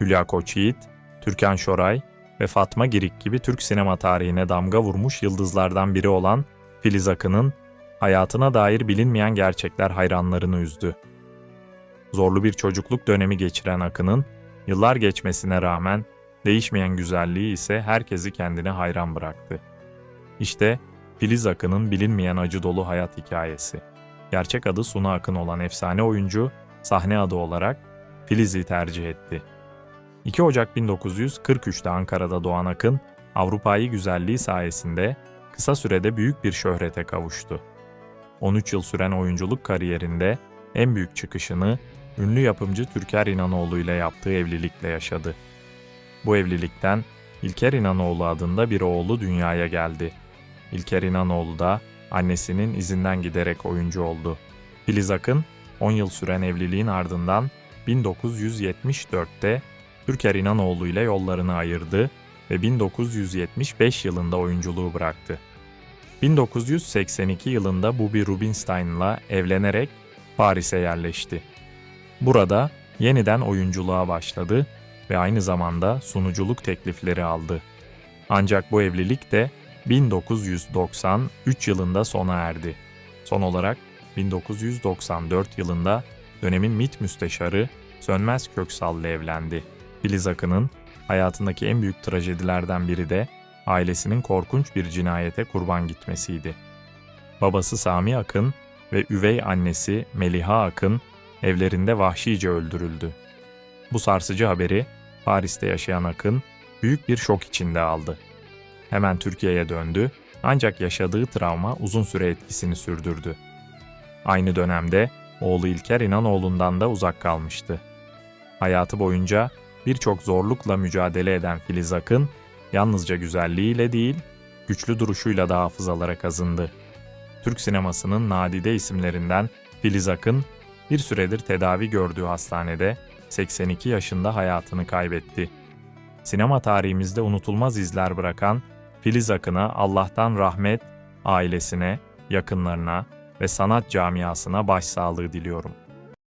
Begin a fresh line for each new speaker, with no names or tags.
Hülya Koçyiğit, Türkan Şoray ve Fatma Girik gibi Türk sinema tarihine damga vurmuş yıldızlardan biri olan Filiz Akın'ın hayatına dair bilinmeyen gerçekler hayranlarını üzdü. Zorlu bir çocukluk dönemi geçiren Akın'ın yıllar geçmesine rağmen değişmeyen güzelliği ise herkesi kendine hayran bıraktı. İşte Filiz Akın'ın bilinmeyen acı dolu hayat hikayesi. Gerçek adı Suna Akın olan efsane oyuncu, sahne adı olarak Filiz'i tercih etti. 2 Ocak 1943'te Ankara'da doğan Akın, Avrupa'yı güzelliği sayesinde kısa sürede büyük bir şöhrete kavuştu. 13 yıl süren oyunculuk kariyerinde en büyük çıkışını ünlü yapımcı Türker İnanoğlu ile yaptığı evlilikle yaşadı. Bu evlilikten İlker İnanoğlu adında bir oğlu dünyaya geldi. İlker İnanoğlu da annesinin izinden giderek oyuncu oldu. Filiz Akın, 10 yıl süren evliliğin ardından 1974'te Türker İnanoğlu ile yollarını ayırdı ve 1975 yılında oyunculuğu bıraktı. 1982 yılında Bubi Rubinstein'la evlenerek Paris'e yerleşti. Burada yeniden oyunculuğa başladı ve aynı zamanda sunuculuk teklifleri aldı. Ancak bu evlilik de 1993 yılında sona erdi. Son olarak 1994 yılında dönemin MİT müsteşarı Sönmez Köksal ile evlendi. Filiz Akın'ın hayatındaki en büyük trajedilerden biri de ailesinin korkunç bir cinayete kurban gitmesiydi. Babası Sami Akın ve üvey annesi Meliha Akın evlerinde vahşice öldürüldü. Bu sarsıcı haberi Paris'te yaşayan Akın büyük bir şok içinde aldı. Hemen Türkiye'ye döndü ancak yaşadığı travma uzun süre etkisini sürdürdü. Aynı dönemde oğlu İlker İnanoğlu'ndan da uzak kalmıştı. Hayatı boyunca birçok zorlukla mücadele eden Filiz Akın, yalnızca güzelliğiyle değil, güçlü duruşuyla da hafızalara kazındı. Türk sinemasının nadide isimlerinden Filiz Akın, bir süredir tedavi gördüğü hastanede 82 yaşında hayatını kaybetti. Sinema tarihimizde unutulmaz izler bırakan Filiz Akın'a Allah'tan rahmet, ailesine, yakınlarına ve sanat camiasına başsağlığı diliyorum.